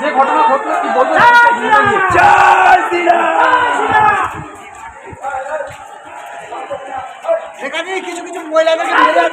যে ঘটনা ঘটলো কি বলবেন সেখানে কিছু কিছু মহিলাদেরকে মেরে